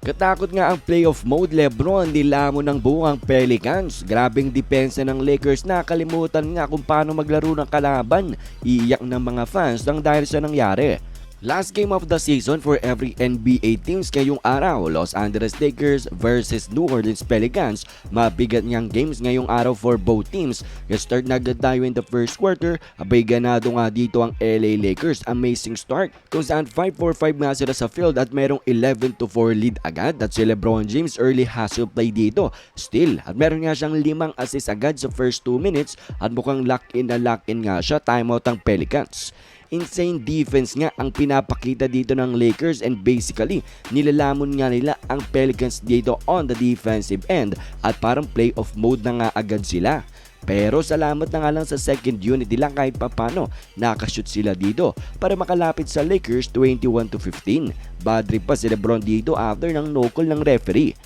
Katakot nga ang playoff mode Lebron, nilamo ng buong Pelicans. Grabing depensa ng Lakers na kalimutan nga kung paano maglaro ng kalaban. Iiyak ng mga fans nang dahil sa nangyari. Last game of the season for every NBA teams ngayong araw, Los Angeles Lakers versus New Orleans Pelicans. Mabigat niyang games ngayong araw for both teams. Start na agad tayo in the first quarter, abay ganado nga dito ang LA Lakers. Amazing start kung saan 5-4-5 nga sila sa field at merong 11-4 lead agad at si Lebron James early hustle play dito. Still, at meron nga siyang limang assist agad sa first 2 minutes at mukhang lock in na lock in nga siya timeout ang Pelicans insane defense nga ang pinapakita dito ng Lakers and basically nilalamon nga nila ang Pelicans dito on the defensive end at parang playoff mode na nga agad sila. Pero salamat na nga lang sa second unit nila kahit papano nakashoot sila dito para makalapit sa Lakers 21 to 15. Bad trip pa si Lebron dito after ng no call ng referee.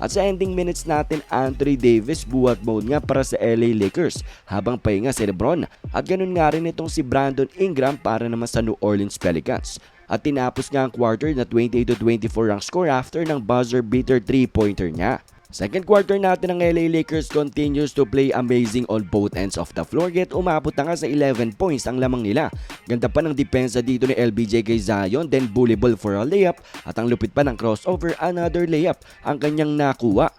At sa ending minutes natin, Anthony Davis buhat mode nga para sa LA Lakers habang pahinga si Lebron. At ganun nga rin itong si Brandon Ingram para naman sa New Orleans Pelicans. At tinapos nga ang quarter na 28 to 24 ang score after ng buzzer beater 3-pointer niya. Second quarter natin ng LA Lakers continues to play amazing on both ends of the floor yet umabot na nga sa 11 points ang lamang nila. Ganda pa ng depensa dito ni LBJ kay Zion then bullyable for a layup at ang lupit pa ng crossover another layup ang kanyang nakuha.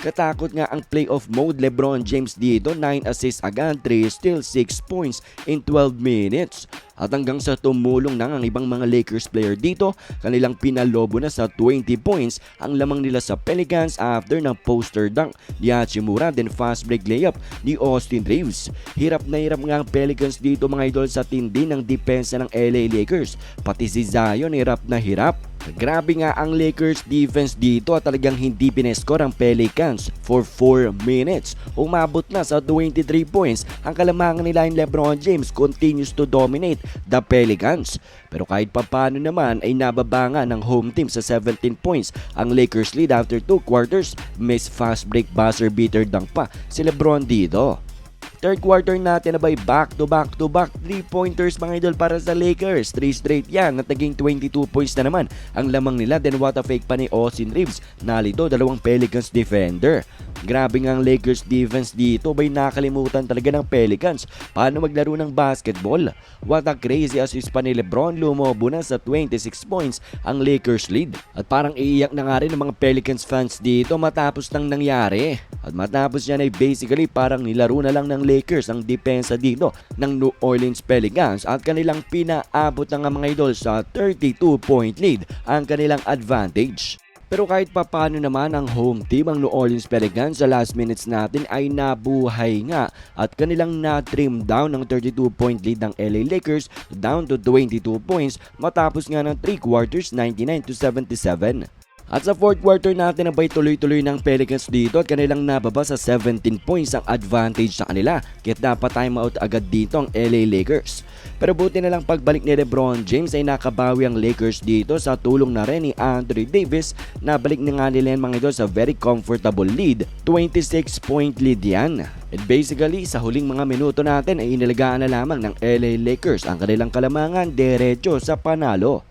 Katakot nga ang playoff mode Lebron James dito 9 assists agad 3 steals 6 points in 12 minutes. At hanggang sa tumulong na ang ibang mga Lakers player dito, kanilang pinalobo na sa 20 points ang lamang nila sa Pelicans after ng poster dunk ni Hachimura then fast break layup ni Austin Reeves. Hirap na hirap nga ang Pelicans dito mga idol sa tindi ng depensa ng LA Lakers. Pati si Zion hirap na hirap. Grabe nga ang Lakers defense dito at talagang hindi pineskor ang Pelicans for 4 minutes. Umabot na sa 23 points. Ang kalamangan nila yung Lebron James continues to dominate the Pelicans. Pero kahit papano naman ay nababa nga ng home team sa 17 points. Ang Lakers lead after 2 quarters. Miss fast break buzzer beater dunk pa si Lebron dito. Third quarter natin na by back to back to back 3 pointers mga idol para sa Lakers. 3 straight yan at naging 22 points na naman ang lamang nila. Then what a fake pa ni Austin Reeves. Nalito dalawang Pelicans defender. Grabe nga ang Lakers defense dito. Bay nakalimutan talaga ng Pelicans. Paano maglaro ng basketball? What a crazy assist pa ni Lebron. Lumobo na sa 26 points ang Lakers lead. At parang iiyak na nga rin ng mga Pelicans fans dito matapos nang nangyari. At matapos yan ay basically parang nilaro na lang ng Lakers ang depensa dito ng New Orleans Pelicans at kanilang pinaabot na nga mga idol sa 32 point lead ang kanilang advantage. Pero kahit papano naman ang home team ang New Orleans Pelicans sa last minutes natin ay nabuhay nga at kanilang na-trim down ng 32 point lead ng LA Lakers down to 22 points matapos nga ng 3 quarters 99 to 77. At sa fourth quarter natin abay tuloy-tuloy ng Pelicans dito at kanilang nababa sa 17 points ang advantage sa kanila. Kaya dapat time out agad dito ang LA Lakers. Pero buti na lang pagbalik ni Lebron James ay nakabawi ang Lakers dito sa tulong na rin ni Anthony Davis. Nabalik na nga nila mga idol sa very comfortable lead. 26 point lead yan. And basically, sa huling mga minuto natin ay inalagaan na lamang ng LA Lakers ang kanilang kalamangan derecho sa panalo.